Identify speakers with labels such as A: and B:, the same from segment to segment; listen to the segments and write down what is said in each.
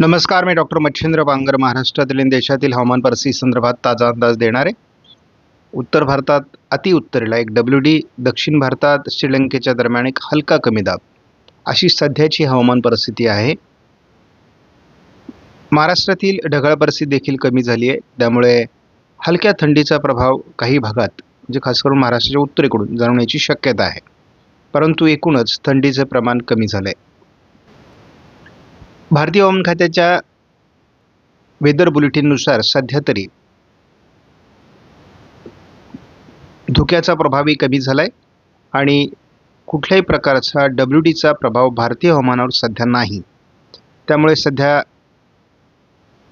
A: नमस्कार मी डॉक्टर मच्छिंद्र बांगर महाराष्ट्रातील आणि देशातील हवामान परिस्थिती संदर्भात ताजा अंदाज देणार. आहे उत्तर भारतात अतिउत्तरेला एक डब्ल्यू डी दक्षिण भारतात श्रीलंकेच्या दरम्यान एक हलका कमी दाब. अशी सध्याची हवामान परिस्थिती आहे. महाराष्ट्रातील ढगाळ परिस्थिती देखील कमी झाली आहे. त्यामुळे हलक्या थंडीचा प्रभाव काही भागात म्हणजे खास करून महाराष्ट्राच्या उत्तरेकडून जाणवण्याची शक्यता आहे. परंतु एकूणच थंडीचं प्रमाण कमी झालं आहे भारतीय हवामान खात्याच्या वेदर बुलेटिननुसार सध्या तरी धुक्याचा प्रभावही कमी झाला आहे आणि कुठल्याही प्रकारचा डब्ल्यू डीचा प्रभाव भारतीय हवामानावर सध्या नाही. त्यामुळे सध्या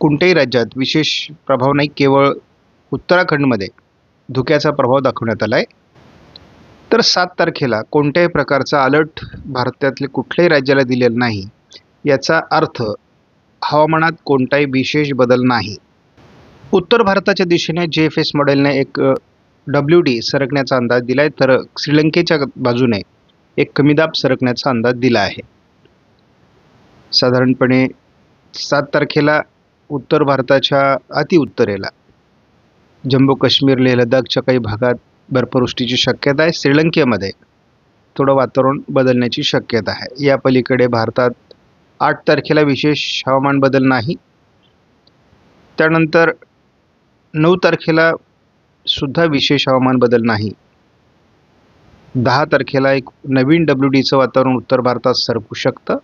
A: कोणत्याही राज्यात विशेष प्रभाव नाही केवळ उत्तराखंडमध्ये धुक्याचा प्रभाव दाखवण्यात आला आहे तर सात तारखेला कोणत्याही प्रकारचा अलर्ट भारतातले कुठल्याही राज्याला दिलेला नाही. याचा अर्थ हवामानात कोणताही विशेष बदल नाही. उत्तर भारताच्या दिशेने जे एफ एस मॉडेलने एक डब्ल्यू डी सरकण्याचा अंदाज दिला आहे तर श्रीलंकेच्या बाजूने एक कमी दाब सरकण्याचा अंदाज दिला आहे. साधारणपणे सात तारखेला उत्तर भारताच्या अतिउत्तरेला जम्मू काश्मीर लेह लडाखच्या काही भागात बर्फवृष्टीची शक्यता आहे. श्रीलंकेमध्ये थोडं वातावरण बदलण्याची शक्यता आहे. या पलीकडे भारतात आठ तारखेला विशेष हवामान बदल नाही. त्यानंतर नऊ तारखेला सुद्धा विशेष हवामान बदल नाही. दहा तारखेला एक नवीन डब्ल्यू डीचं वातावरण उत्तर भारतात सरकू शकतं.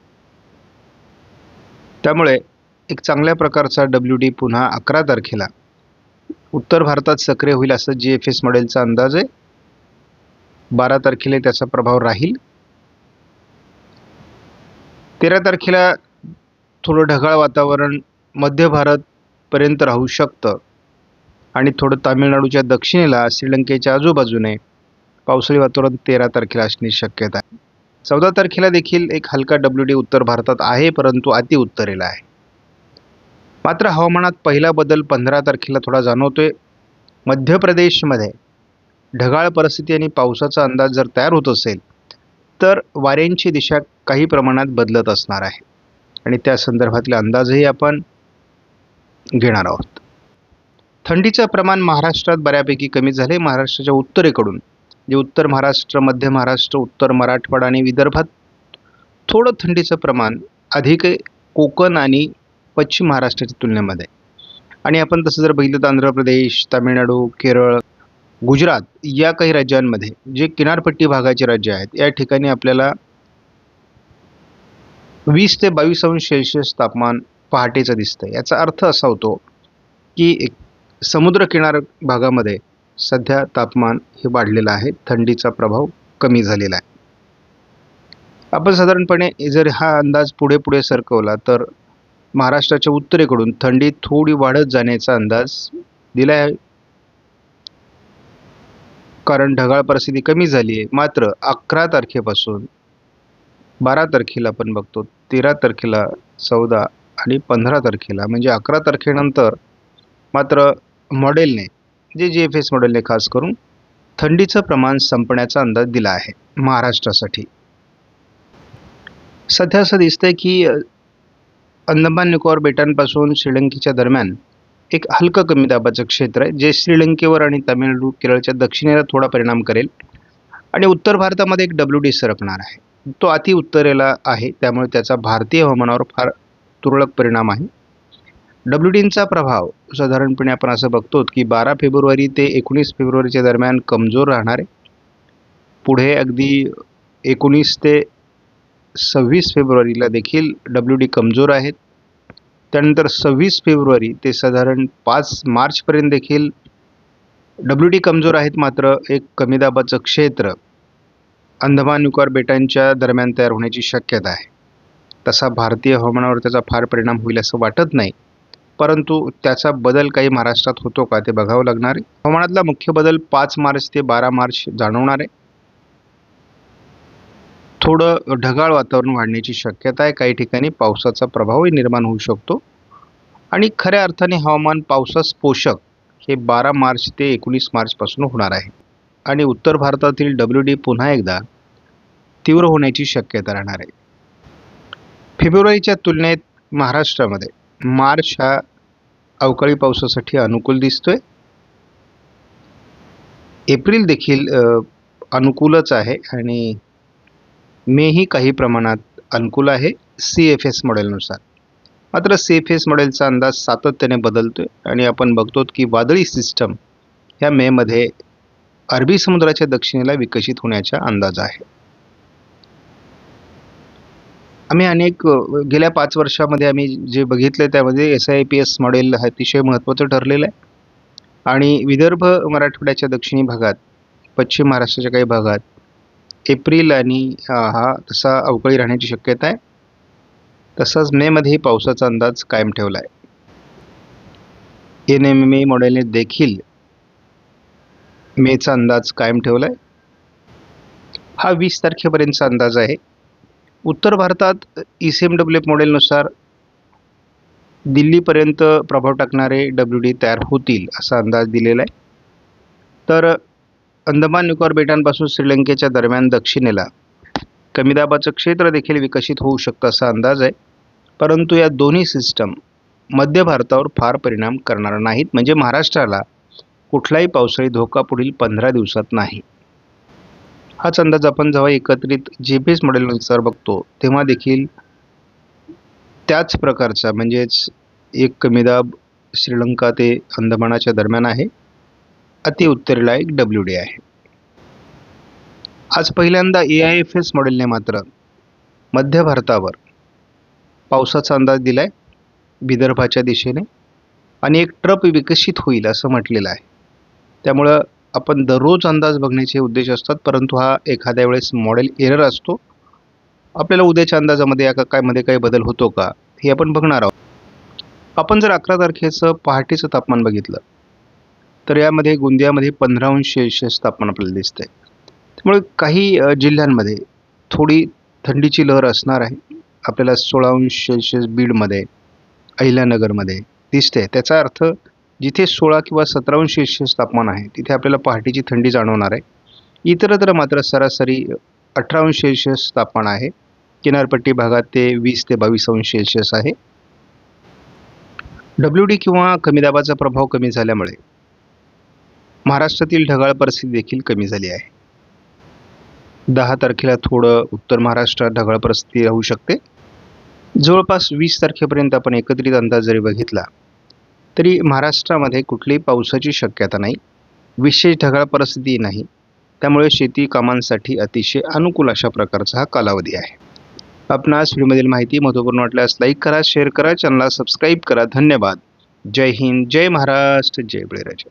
A: त्यामुळे एक चांगल्या प्रकारचा डब्ल्यू डी पुन्हा अकरा तारखेला उत्तर भारतात सक्रिय होईल असं जी एफ एस मॉडेलचा अंदाज आहे. बारा तारखेला त्याचा प्रभाव राहील. तेरा तारखेला थोडं ढगाळ वातावरण मध्य भारतपर्यंत राहू शकतं. आणि थोडं तामिळनाडूच्या दक्षिणेला श्रीलंकेच्या आजूबाजूने पावसाळी वातावरण तेरा तारखेला असण्याची शक्यता आहे. चौदा तारखेला देखील एक हलका डब्ल्यू डी उत्तर भारतात आहे परंतु अति उत्तरेला आहे. मात्र हवामानात पहिला बदल पंधरा तारखेला थोडा जाणवतोय. मध्य प्रदेशमध्ये ढगाळ परिस्थिती आणि पावसाचा अंदाज जर तयार होत असेल तर वाऱ्यांची दिशा काही प्रमाणात बदलत असणार आहे. आणि त्या संदर्भातले अंदाजही आपण घेणार आहोत. थंडीचं प्रमाण महाराष्ट्रात बऱ्यापैकी कमी झाले. महाराष्ट्राच्या उत्तरेकडून जे उत्तर महाराष्ट्र मध्य महाराष्ट्र उत्तर मराठवाडा आणि विदर्भात थोडं थंडीचं प्रमाण अधिक कोकण आणि पश्चिम महाराष्ट्राच्या तुलनेमध्ये. आणि आपण तसं जर बघितलं तर आंध्र प्रदेश तामिळनाडू केरळ गुजरात या काही राज्यांमध्ये जे किनारपट्टी भागाचे राज्य आहेत या ठिकाणी आपल्याला वीस ते बावीस अंश सेल्शियस तापमान पहाटेचं दिसतं याचा अर्थ असा होतो की एक समुद्र किनार भागामध्ये सध्या तापमान हे वाढलेलं आहे. थंडीचा प्रभाव कमी झालेला आहे. आपण साधारणपणे जर हा अंदाज पुढे पुढे सरकवला तर महाराष्ट्राच्या उत्तरेकडून थंडी थोडी वाढत जाण्याचा अंदाज दिला आहे कारण ढगाळ परिस्थिती कमी झाली आहे. मात्र अकरा तारखेपासून बारा तारखेला आपण बघतो तेरा तारखेला चौदा आणि पंधरा तारखेला म्हणजे अकरा तारखेनंतर मात्र मॉडेलने जे जी एफ एस मॉडेलने खास करून थंडीचं प्रमाण संपण्याचा अंदाज दिला आहे महाराष्ट्रासाठी. सध्या असं दिसतंय की अंदमान निकोबार बेटांपासून श्रीलंकेच्या दरम्यान एक हलकं कमी दाबाचं क्षेत्र आहे जे श्रीलंकेवर आणि तामिळनाडू केरळच्या दक्षिणेला थोडा परिणाम करेल. आणि उत्तर भारतामध्ये एक डब्ल्यू डी सरकणार आहे. तो अति उत्तरेला आहे त्यामुळे त्याचा भारतीय हवामानावर फार तुरळक परिणाम आहे. डब्ल्यू डींचा प्रभाव साधारणपणे आपण असं बघतो की बारा फेब्रुवारी ते एकोणीस फेब्रुवारीच्या दरम्यान कमजोर राहणार आहे. पुढे अगदी एकोणीस ते सव्वीस फेब्रुवारीला देखील डब्ल्यू डी कमजोर आहेत. त्यानंतर सव्वीस फेब्रुवारी ते साधारण पाच मार्चपर्यंत देखील डब्ल्यू डी कमजोर आहेत मात्र एक कमी दाबाचं क्षेत्र अंदमान निकोबार बेटांच्या दरम्यान तयार होण्याची शक्यता आहे. तसा भारतीय हवामानावर त्याचा फार परिणाम होईल असं वाटत नाही. परंतु त्याचा बदल काही महाराष्ट्रात होतो का ते बघावं लागणार आहे. हवामानातला मुख्य बदल पाच मार्च ते बारा मार्च जाणवणार आहे. थोडं ढगाळ वातावरण वाढण्याची शक्यता आहे. काही ठिकाणी पावसाचा प्रभावही निर्माण होऊ शकतो. आणि खऱ्या अर्थाने हवामान पावसास पोषक हे बारा मार्च ते एकोणीस मार्चपासून होणार आहे. आणि उत्तर भारतातील डब्ल्यू डी पुन्हा एकदा तीव्र होण्याची शक्यता राहणार आहे. फेब्रुवारीच्या तुलनेत महाराष्ट्रामध्ये मार्च हा अवकाळी पावसासाठी अनुकूल दिसतोय. एप्रिल देखील अनुकूलच आहे. आणि मेही काही प्रमाणात अनुकूल आहे. सी एफ एस मॉडेलनुसार मात्र सी एफ एस मॉडेलचा अंदाज सातत्याने बदलतो आहे आणि आपण बघतो की वादळी सिस्टम ह्या मेमध्ये अरबी समुद्राच्या दक्षिणेला विकसित होण्याचा अंदाज आहे. आम्ही अनेक गेल्या पाच वर्षामध्ये आम्ही जे बघितलं त्यामध्ये S I P S model अतिशय महत्त्वाचं ठरलेलं आहे. आणि विदर्भ मराठवाड्याच्या दक्षिणी भागात पश्चिम महाराष्ट्राच्या काही भागात एप्रिल आणि हा तसा अवकाळी राहण्याची शक्यता आहे. तसंच मेमध्येही पावसाचा अंदाज कायम ठेवला आहे. एन एम ए मॉडेलने देखील मेचा अंदाज कायम ठेवला आहे. हा वीस तारखेपर्यंतचा अंदाज आहे. उत्तर भारतात E C M W F मॉडेलनुसार दिल्लीपर्यंत प्रभाव टाकणारे डब्ल्यू डी तयार होतील असा अंदाज दिलेला आहे. तर अंदमान निकोबार बेटांपासून श्रीलंकेच्या दरम्यान दक्षिणेला. कमी दाबाचं क्षेत्र देखील विकसित होऊ शकतं असा अंदाज आहे. परंतु या दोन्ही सिस्टम मध्य भारतावर फार परिणाम करणार नाहीत. म्हणजे महाराष्ट्राला कुठलाही पावसाळी धोका पुढील पंधरा दिवसात नाही. हाच अंदाज आपण जेव्हा एकत्रित जी पी एस मॉडेलनुसार बघतो तेव्हा देखील त्याच प्रकारचा म्हणजेच एक कमी दाब श्रीलंका ते अंदमानाच्या दरम्यान आहे. अतिउत्तरेला एक डब्ल्यू डी आहे. आज पहिल्यांदा ए आय एफ एस मॉडेलने मात्र मध्य भारतावर पावसाचा अंदाज दिला आहे विदर्भाच्या दिशेने आणि एक ट्रप विकसित होईल असं म्हटलेलं आहे. त्यामुळं आपण दररोज अंदाज बघण्याचे उद्देश असतात परंतु हा एखाद्या वेळेस मॉडेल एरर असतो. आपल्याला उद्याच्या अंदाजामध्ये या का काय मध्ये काही बदल होतो का हे आपण बघणार आहोत. आपण जर अकरा तारखेचं पहाटेचं तापमान बघितलं तर यामध्ये गोंदियामध्ये पंधरा अंश सेल्सिअस तापमान आपल्याला दिसतंय. त्यामुळे काही जिल्ह्यांमध्ये थोडी थंडीची लहर असणार आहे. आपल्याला सोळा अंश सेल्सिअस बीडमध्ये अहिल्यानगरमध्ये दिसते त्याचा अर्थ जिथे सोळा किंवा सतरा अंश सेल्सिअस तापमान आहे तिथे आपल्याला पहाटेची थंडी जाणवणार आहे. इतरत्र मात्र सरासरी अठरा अंश सेल्सिअस तापमान आहे. किनारपट्टी भागात ते वीस ते बावीस अंश सेल्सिअस आहे. डब्ल्यू डी किंवा कमी दाबाचा प्रभाव कमी झाल्यामुळे महाराष्ट्रातील ढगाळ परिस्थिती देखील कमी झाली आहे. दहा तारखेला थोडं उत्तर महाराष्ट्रात ढगाळ परिस्थिती राहू शकते. जवळपास वीस तारखेपर्यंत आपण एकत्रित अंदाज जरी बघितला तरी महाराष्ट्रामध्ये कुठलीही पावसाची शक्यता नाही. विशेष ढगाळ परिस्थिती नाही. त्यामुळे शेती कामांसाठी अतिशय अनुकूल अशा प्रकारचा हा कालावधी आहे. आपणास व्हिडिओमधील माहिती महत्त्वपूर्ण वाटल्यास लाईक करा शेअर करा चॅनलला सबस्क्राईब करा. धन्यवाद. जय हिंद जय महाराष्ट्र जय बळीराजा.